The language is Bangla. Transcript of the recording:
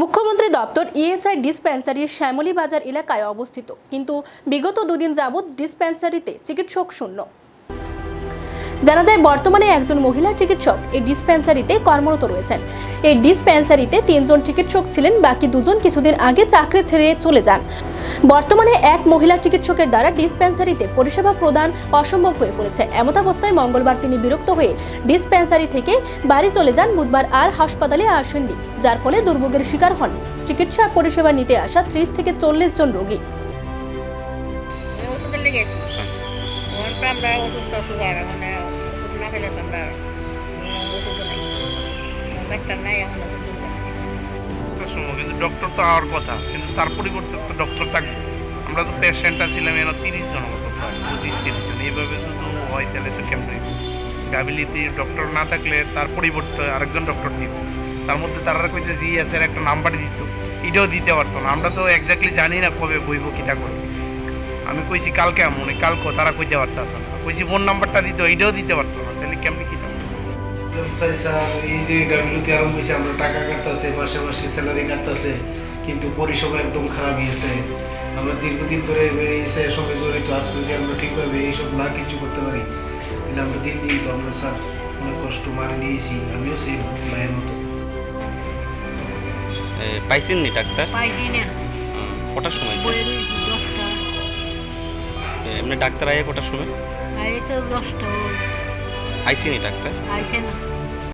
মুখ্যমন্ত্রী দপ্তর ইএসআই ডিসপেন্সারি শ্যামলী বাজার এলাকায় অবস্থিত। কিন্তু বিগত দুদিন যাবৎ ডিসপেন্সারিতে চিকিৎসক শূন্য। জানা যায় বর্তমানে একজন মহিলা চিকিৎসক এই ডিসপেন্সারিতে কর্মরত রয়েছেন। এই ডিসপেন্সারিতে তিনজন চিকিৎসক ছিলেন বাকি দুজন কিছুদিন আগে চাকরি ছেড়ে চলে যান। বর্তমানে এক মহিলা চিকিৎসকের দ্বারা ডিসপেন্সারিতে পরিষেবা প্রদান অসম্ভব হয়ে পড়েছে। এমতাবস্থায় মঙ্গলবার তিনি বিরক্ত হয়ে ডিসপেন্সারি থেকে বাড়ি চলে যান বুধবার আর হাসপাতালে আসেননি যার ফলে দুর্ভোগের শিকার হন। চিকিৎসা পরিষেবা নিতে আসা ত্রিশ থেকে চল্লিশ জন রোগী। তো আমরা ওষুধ তো সুগার মানে দিতে কিন্তু ডক্টর তো কথা, কিন্তু তার পরিবর্তে তো ডক্টর আমরা তো পেশেন্টটা ছিলাম তিরিশ জন পঁচিশ, তিরিশ জন। ডক্টর না থাকলে তার পরিবর্তে আরেকজন ডক্টর দিব। তার মধ্যে তারা কইতেছে ইএসের একটা নাম্বার দিত। এটাও দিতে পারতো না। আমরা তো এক্স্যাক্টলি জানি না কবে বইব কিটা করে আমি কইছি, কালকে এমন কালকে তারা কইতে পারতেছে না। কইছি ফোন নাম্বারটা দিত এটাও দিতে পারতো না। কেমনি ব্যবসায় স্যার? এই যে ডাব্লিউতে আরম্ভ হয়েছে আমরা টাকা কাটতেছে পাশাপাশি স্যালারি কাটতেছে কিন্তু পরিষেবা একদম খারাপ গিয়েছে আমরা দীর্ঘদিন ধরে এই স্যারের সঙ্গে জড়িত আজ যদি আমরা ঠিকভাবে এইসব না কিছু করতে পারি তাহলে আমরা দিন দিন তো আমরা স্যার অনেক কষ্ট মারি নিয়েছি আমিও সেই মায়ের মতো। এ, পাইছেন নি ডাক্তার? না। কটার সময়? এমনি ডাক্তার আইয়ে কটার সময়? এই তো দশটা। আইসিনি ডাক্তার। আইসিনি